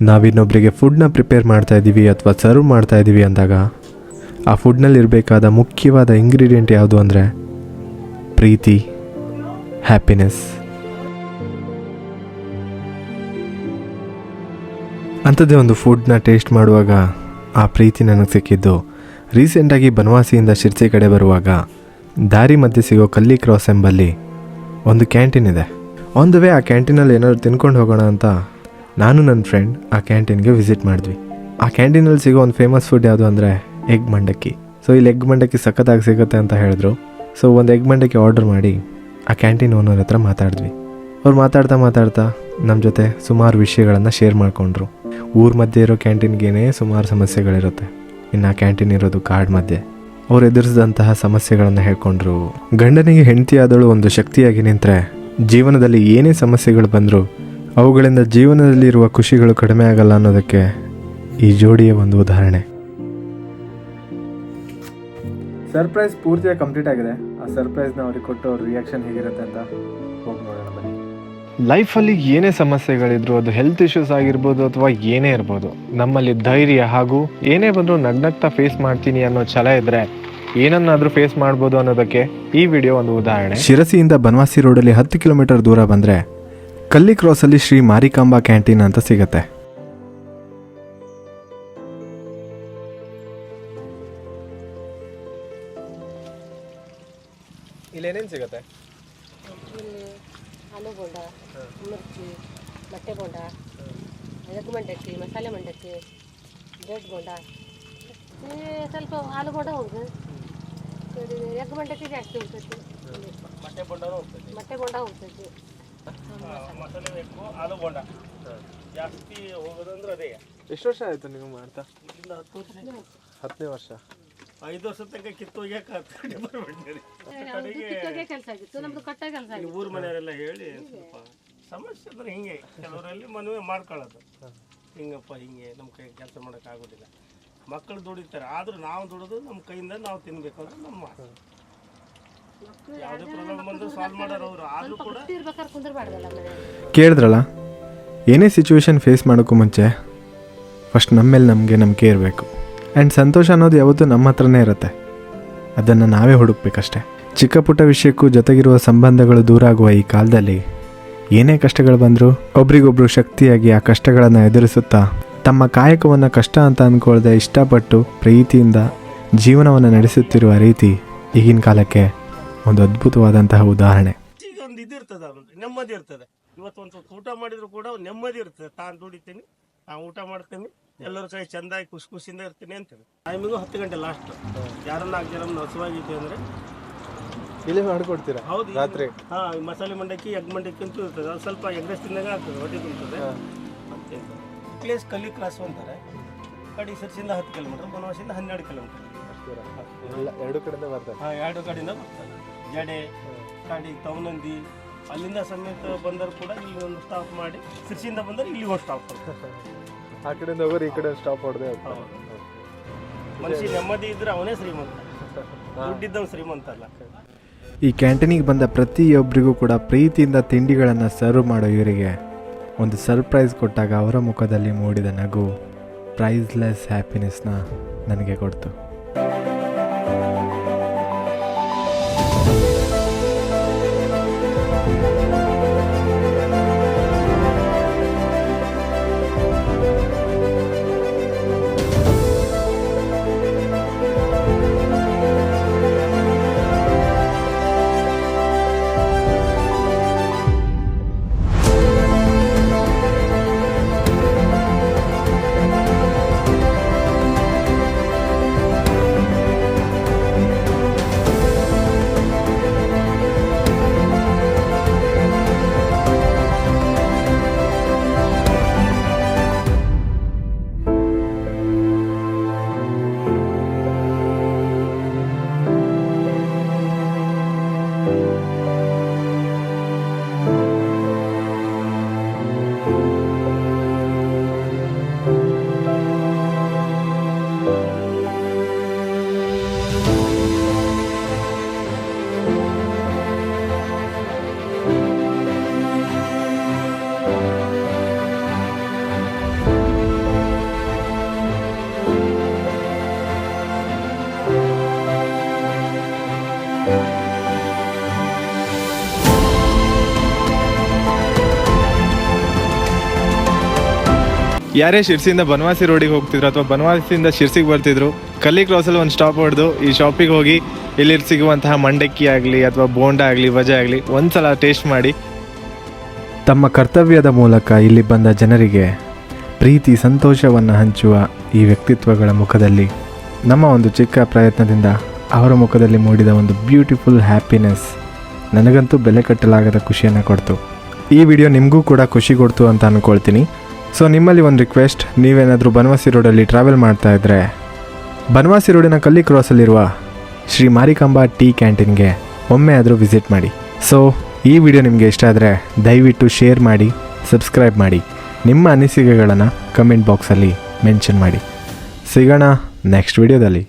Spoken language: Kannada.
ನಾವಿನ್ನೊಬ್ಬರಿಗೆ ಫುಡ್ನ ಪ್ರಿಪೇರ್ ಮಾಡ್ತಾ ಇದ್ದೀವಿ ಅಥವಾ ಸರ್ವ್ ಮಾಡ್ತಾ ಇದ್ದೀವಿ ಅಂದಾಗ, ಆ ಫುಡ್ನಲ್ಲಿರಬೇಕಾದ ಮುಖ್ಯವಾದ ಇಂಗ್ರೀಡಿಯೆಂಟ್ ಯಾವುದು ಅಂದರೆ ಪ್ರೀತಿ ಹ್ಯಾಪಿನೆಸ್ ಅಂಥದ್ದೇ ಒಂದು ಫುಡ್ನ ಟೇಸ್ಟ್ ಮಾಡುವಾಗ ಆ ಪ್ರೀತಿ ನನಗೆ ಸಿಕ್ಕಿದ್ದು. ರೀಸೆಂಟಾಗಿ ಬನವಾಸಿಯಿಂದ ಶಿರ್ಸಿ ಕಡೆ ಬರುವಾಗ, ದಾರಿ ಮಧ್ಯೆ ಸಿಗೋ ಕಲ್ಲಿ ಕ್ರಾಸ್ ಎಂಬಲ್ಲಿ ಒಂದು ಕ್ಯಾಂಟೀನ್ ಇದೆ. ಒಂದು ವೇ ಆ ಕ್ಯಾಂಟೀನಲ್ಲಿ ಏನಾದ್ರು ತಿನ್ಕೊಂಡು ಹೋಗೋಣ ಅಂತ ನಾನು ನನ್ನ ಫ್ರೆಂಡ್ ಆ ಕ್ಯಾಂಟೀನ್ಗೆ ವಿಸಿಟ್ ಮಾಡಿದ್ವಿ. ಆ ಕ್ಯಾಂಟೀನಲ್ಲಿ ಸಿಗೋ ಒಂದು ಫೇಮಸ್ ಫುಡ್ ಯಾವುದು ಅಂದರೆ ಎಗ್ ಮಂಡಕ್ಕಿ. ಸೊ ಇಲ್ಲಿ ಎಗ್ ಮಂಡಕ್ಕಿ ಸಖತ್ತಾಗಿ ಸಿಗುತ್ತೆ ಅಂತ ಹೇಳಿದ್ರು. ಸೊ ಒಂದು ಎಗ್ ಮಂಡಕ್ಕಿ ಆರ್ಡರ್ ಮಾಡಿ ಆ ಕ್ಯಾಂಟೀನ್ ಓನರ್ ಹತ್ರ ಮಾತಾಡಿದ್ವಿ. ಅವ್ರು ಮಾತಾಡ್ತಾ ಮಾತಾಡ್ತಾ ನಮ್ಮ ಜೊತೆ ಸುಮಾರು ವಿಷಯಗಳನ್ನು ಶೇರ್ ಮಾಡಿಕೊಂಡ್ರು. ಊರ ಮಧ್ಯೆ ಇರೋ ಕ್ಯಾಂಟೀನ್ಗೇನೆ ಸುಮಾರು ಸಮಸ್ಯೆಗಳಿರುತ್ತೆ. ಇನ್ನು ಆ ಕ್ಯಾಂಟೀನ್ ಇರೋದು ಕಾಡ್ ಮಧ್ಯೆ. ಅವ್ರು ಎದುರಿಸಿದಂತಹ ಸಮಸ್ಯೆಗಳನ್ನು ಹೇಳ್ಕೊಂಡ್ರು. ಗಂಡನಿಗೆ ಹೆಂಡತಿಯಾದಳು ಒಂದು ಶಕ್ತಿಯಾಗಿ ನಿಂತರೆ ಜೀವನದಲ್ಲಿ ಏನೇ ಸಮಸ್ಯೆಗಳು ಬಂದರೂ ಅವುಗಳಿಂದ ಜೀವನದಲ್ಲಿರುವ ಖುಷಿಗಳು ಕಡಿಮೆ ಆಗಲ್ಲ ಅನ್ನೋದಕ್ಕೆ ಈ ಜೋಡಿಯ ಒಂದು ಉದಾಹರಣೆ. ಸರ್ಪ್ರೈಸ್ ಪೂರ್ತಿಯಾಗಿ ಕಂಪ್ಲೀಟ್ ಆಗಿದೆ. ಆ ಸರ್ಪ್ರೈಸ್ನ ಅವ್ರಿಗೆ ಕೊಟ್ಟು ಅವ್ರ ರಿಯಾಕ್ಷನ್ ಹೇಗಿರುತ್ತೆ ಅಂತ ಹೋಗಿ ನೋಡೋಣ ಬನ್ನಿ. ಲೈಫಲ್ಲಿ ಏನೇ ಸಮಸ್ಯೆಗಳಿದ್ರು ಅದು ಹೆಲ್ತ್ ಇಶ್ಯೂಸ್ ಆಗಿರ್ಬೋದು ಅಥವಾ ಏನೇ ಇರ್ಬೋದು ನಮ್ಮಲ್ಲಿ ಧೈರ್ಯ ಹಾಗೂ ಏನೇ ಬಂದರೂ ನಗ್ನಗ್ತಾ ಫೇಸ್ ಮಾಡ್ತೀನಿ ಅನ್ನೋ ಛಲ ಇದ್ರೆ ಏನನ್ನಾದರೂ ಫೇಸ್ ಮಾಡ್ಬೋದು ಅನ್ನೋದಕ್ಕೆ ಈ ವಿಡಿಯೋ ಒಂದು ಉದಾಹರಣೆ. ಶಿರಸಿಯಿಂದ ಬನವಾಸಿ ರೋಡಲ್ಲಿ ಹತ್ತು ಕಿಲೋಮೀಟರ್ ದೂರ ಬಂದ್ರೆ ಕಲ್ಲಿ ಕ್ರಾಸಲ್ಲಿ ಶ್ರೀ ಮಾರಿಕಾಂಬಾ ಕ್ಯಾಂಟೀನ್ ಅಂತ ಸಿಗುತ್ತೆ. ಇಲ್ಲೇನೇನು ಸಿಗತ್ತೆ? ಇಲ್ಲಿ ಆಲೂ ಬೋಂಡ ಮಿರ್ಚಿ ಮೊಟ್ಟೆ ಬೋಂಡ ಎಗ್ ಮಂಡಕ್ಕಿ ಮಸಾಲೆ ಮಂಡಕ್ಕಿ ಬ್ರೆಡ್ ಬೋಂಡ. ಈ ಸ್ವಲ್ಪ ಆಲೂ ಬೋಂಡ ಉಂಟು. ಎಗ್ ಮಂಡಕ್ಕಿ ಜಾಸ್ತಿ ಉಂಟು ಮೊಟ್ಟೆ ಬೋಂಡನೂ ಹೋಗ್ತದೆ ಮೊಟ್ಟೆ ಬೋಂಡ ಹೋಗ್ತೈತಿ ಮಸಾಲೆ ಬೇಕು ಆಲೂ ಬೋಂಡ. ಜಾಸ್ತಿ ಹೋಗೋದಂದ್ರೆ ಅದೇ. ಎಷ್ಟು ವರ್ಷ ಆಯ್ತು ನೀವು ಮಾಡ್ತಾ ಇಲ್ಲಿಂದ ಹತ್ತು ವರ್ಷ ಹತ್ತನೇ ವರ್ಷ. ಐದು ವರ್ಷ ತನಕ ಕಿತ್ತೋಗ್ಯಾಕ ಕಡೆ ಬರ್ಬಿಟ್ಟಿರಿ ಕಿತ್ತೋಗೆ ಕೆಲಸ ಆಗಿತ್ತು ನಮ್ದು ಕಟ್ಟ ಕೆಲಸ ಆಗಿತ್ತು. ಊರ ಮನೆಯವರೆಲ್ಲ ಹೇಳಿ ಸ್ವಲ್ಪ ಸಮಸ್ಯೆ ಅಂದ್ರೆ ಹಿಂಗೆ ಕೆಲವರಲ್ಲಿ ಮನವಿ ಮಾಡ್ಕೊಳ್ಳೋದು. ಹಿಂಗಪ್ಪ ಹಿಂಗೆ ನಮ್ಮ ಕೈ ಕೆಲಸ ಮಾಡೋಕ್ಕಾಗೋದಿಲ್ಲ ಮಕ್ಕಳು ದುಡಿತಾರೆ ಆದ್ರೂ ನಾವು ದುಡಿದು ನಮ್ಮ ಕೈಯಿಂದ ನಾವು ತಿನ್ಬೇಕು ಅಂದ್ರೆ ನಮ್ಮ ಕೇಳಿದ್ರಲ್ಲ ಏನೇ ಸಿಚುವೇಶನ್ ಫೇಸ್ ಮಾಡೋಕ್ಕೂ ಮುಂಚೆ ಫಸ್ಟ್ ನಮ್ಮ ಮೇಲೆ ನಮಗೆ ನಂಬಿಕೆ ಇರಬೇಕು. ಆ್ಯಂಡ್ ಸಂತೋಷ ಅನ್ನೋದು ಯಾವತ್ತೂ ನಮ್ಮ ಹತ್ರನೇ ಇರುತ್ತೆ. ಅದನ್ನು ನಾವೇ ಹುಡುಕ್ಬೇಕಷ್ಟೆ. ಚಿಕ್ಕ ಪುಟ್ಟ ವಿಷಯಕ್ಕೂ ಜೊತೆಗಿರುವ ಸಂಬಂಧಗಳು ದೂರ ಆಗುವ ಈ ಕಾಲದಲ್ಲಿ ಏನೇ ಕಷ್ಟಗಳು ಬಂದರೂ ಒಬ್ರಿಗೊಬ್ರು ಶಕ್ತಿಯಾಗಿ ಆ ಕಷ್ಟಗಳನ್ನು ಎದುರಿಸುತ್ತಾ ತಮ್ಮ ಕಾಯಕವನ್ನು ಕಷ್ಟ ಅಂತ ಅಂದ್ಕೊಳ್ಳದೆ ಇಷ್ಟಪಟ್ಟು ಪ್ರೀತಿಯಿಂದ ಜೀವನವನ್ನು ನಡೆಸುತ್ತಿರುವ ರೀತಿ ಈಗಿನ ಕಾಲಕ್ಕೆ ಒಂದು ಅದ್ಭುತವಾದಂತಹ ಉದಾಹರಣೆ. ಈಗ ಒಂದು ಇದು ಇರ್ತದೆ ನೆಮ್ಮದಿ ಇರ್ತದೆ. ಇವತ್ತು ಒಂದು ಸ್ವಲ್ಪ ಊಟ ಮಾಡಿದ್ರು ಕೂಡ ನೆಮ್ಮದಿ ಇರ್ತದೆ. ತಾನು ದುಡಿತೀನಿ ನಾನು ಊಟ ಮಾಡ್ತೀನಿ ಎಲ್ಲರ ಕೈ ಚಂದಾಗಿ ಖುಷಿ ಖುಷಿಯಿಂದ ಇರ್ತೀನಿ ಅಂತೇಳಿ ಟೈಮಿಗೂ ಹತ್ತು ಗಂಟೆ ಲಾಸ್ಟ್ ಯಾರನ್ನ ನಾಲ್ಕು ಜನ ಹಸುವಾಗಿದ್ದೆ ಅಂದರೆ? ಇಲ್ಲಿ ಮಾಡ್ಕೊಡ್ತೀರಾ? ಹೌದು ರಾತ್ರಿ? ಹಾ ಈ ಮಸಾಲೆ ಮಂಡಕ್ಕಿ ಎಗ್ ಮಂಡಕ್ಕಿ ಅಂತೂ ಇರ್ತದೆ. ಅದು ಸ್ವಲ್ಪ ಎಗ್ರೆಸ್ ತಿಂದಾಗ ಆಗ್ತದೆ ಹೊಟ್ಟೆ ಕುಂತದೆ ಮತ್ತೆ ಪ್ಲೇಸ್ ಕಲ್ಲಿ ಕ್ರಾಸ್ ಅಂತಾರೆ ಕಡಿ ಸರ್ಸಿಂದ ಹತ್ತು ಕಿಲೋಮೀಟರ್ ಬನವಾಸಿಂದ ಹನ್ನೆರಡು ಕಿಲೋಮೀಟರ್ ಎರಡು ಕಡೆಯಿಂದ ಬರ್ತಾರೆ. ಹಾ ಎರಡು ಕಡೆಯಿಂದ ಬರ್ತಾರೆ. ಜಡೆ ಕಾಡಿ ತವನಂದಿ ಅಲ್ಲಿಂದ ಸಮೇತ ಬಂದರು ಕೂಡ ಇಲ್ಲಿ ಒಂದು ಸ್ಟಾಪ್ ಮಾಡಿ ಸಿರ್ಸಿಯಿಂದ ಬಂದರೆ ಇಲ್ಲಿ ಒಂದು ಸ್ಟಾಪ್ ಆ ಕಡೆಯಿಂದ ಹೋಗೋರು ಈ ಕಡೆ ಸ್ಟಾಪ್ ಹೊಡೆದೆ ಮನುಷ್ಯ ನೆಮ್ಮದಿ ಇದ್ರೆ ಅವನೇ ಶ್ರೀಮಂತ. ದುಡ್ಡಿದ್ದವ್ ಶ್ರೀಮಂತ ಅಲ್ಲ. ಈ ಕ್ಯಾಂಟೀನಿಗೆ ಬಂದ ಪ್ರತಿಯೊಬ್ಬರಿಗೂ ಕೂಡ ಪ್ರೀತಿಯಿಂದ ತಿಂಡಿಗಳನ್ನು ಸರ್ವ್ ಮಾಡೋ ಇವರಿಗೆ ಒಂದು ಸರ್ಪ್ರೈಸ್ ಕೊಟ್ಟಾಗ ಅವರ ಮುಖದಲ್ಲಿ ಮೂಡಿದ ನಗು ಪ್ರೈಸ್ಲೆಸ್ ಹ್ಯಾಪಿನೆಸ್ನ ನನಗೆ ಕೊಡ್ತು. ಯಾರೇ ಶಿರ್ಸಿಯಿಂದ ಬನವಾಸಿ ರೋಡಿಗೆ ಹೋಗ್ತಿದ್ರು ಅಥವಾ ಬನವಾಸಿಯಿಂದ ಶಿರ್ಸಿಗೆ ಬರ್ತಿದ್ರು, ಕಲ್ಲಿ ಕ್ರಾಸಲ್ಲಿ ಒಂದು ಸ್ಟಾಪ್ ಹೊಡೆದು ಈ ಶಾಪಿಗೆ ಹೋಗಿ ಇಲ್ಲಿ ಸಿಗುವಂತಹ ಮಂಡಕ್ಕಿ ಆಗಲಿ ಅಥವಾ ಬೋಂಡ ಆಗಲಿ, ವಜೆ ಆಗಲಿ ಒಂದ್ಸಲ ಟೇಸ್ಟ್ ಮಾಡಿ. ತಮ್ಮ ಕರ್ತವ್ಯದ ಮೂಲಕ ಇಲ್ಲಿ ಬಂದ ಜನರಿಗೆ ಪ್ರೀತಿ, ಸಂತೋಷವನ್ನು ಹಂಚುವ ಈ ವ್ಯಕ್ತಿತ್ವಗಳ ಮುಖದಲ್ಲಿ, ನಮ್ಮ ಒಂದು ಚಿಕ್ಕ ಪ್ರಯತ್ನದಿಂದ ಅವರ ಮುಖದಲ್ಲಿ ಮೂಡಿದ ಒಂದು ಬ್ಯೂಟಿಫುಲ್ ಹ್ಯಾಪಿನೆಸ್ ನನಗಂತೂ ಬೆಲೆ ಕಟ್ಟಲಾಗದ ಖುಷಿಯನ್ನು ಕೊಡ್ತು. ಈ ವಿಡಿಯೋ ನಿಮಗೂ ಕೂಡ ಖುಷಿ ಕೊಡ್ತು ಅಂತ ಅಂದ್ಕೊಳ್ತೀನಿ ಸೊ ನಿಮ್ಮಲ್ಲಿ ಒಂದು ರಿಕ್ವೆಸ್ಟ್ ನೀವೇನಾದರೂ ಬನವಾಸಿ ರೋಡಲ್ಲಿ ಟ್ರಾವೆಲ್ ಮಾಡ್ತಾ ಇದ್ದರೆ ಬನವಾಸಿ ರೋಡಿನ ಕಲ್ಲಿ ಕ್ರಾಸಲ್ಲಿರುವ ಶ್ರೀ ಮಾರಿಕಾಂಬಾ ಟೀ ಕ್ಯಾಂಟೀನ್ಗೆ ಒಮ್ಮೆ ಆದರೂ ವಿಸಿಟ್ ಮಾಡಿ. ಸೊ ಈ ವಿಡಿಯೋ ನಿಮಗೆ ಇಷ್ಟ ಆದರೆ ದಯವಿಟ್ಟು ಶೇರ್ ಮಾಡಿ ಸಬ್ಸ್ಕ್ರೈಬ್ ಮಾಡಿ. ನಿಮ್ಮ ಅನಿಸಿಕೆಗಳನ್ನು ಕಮೆಂಟ್ ಬಾಕ್ಸಲ್ಲಿ ಮೆನ್ಷನ್ ಮಾಡಿ. ಸಿಗೋಣ ನೆಕ್ಸ್ಟ್ ವಿಡಿಯೋದಲ್ಲಿ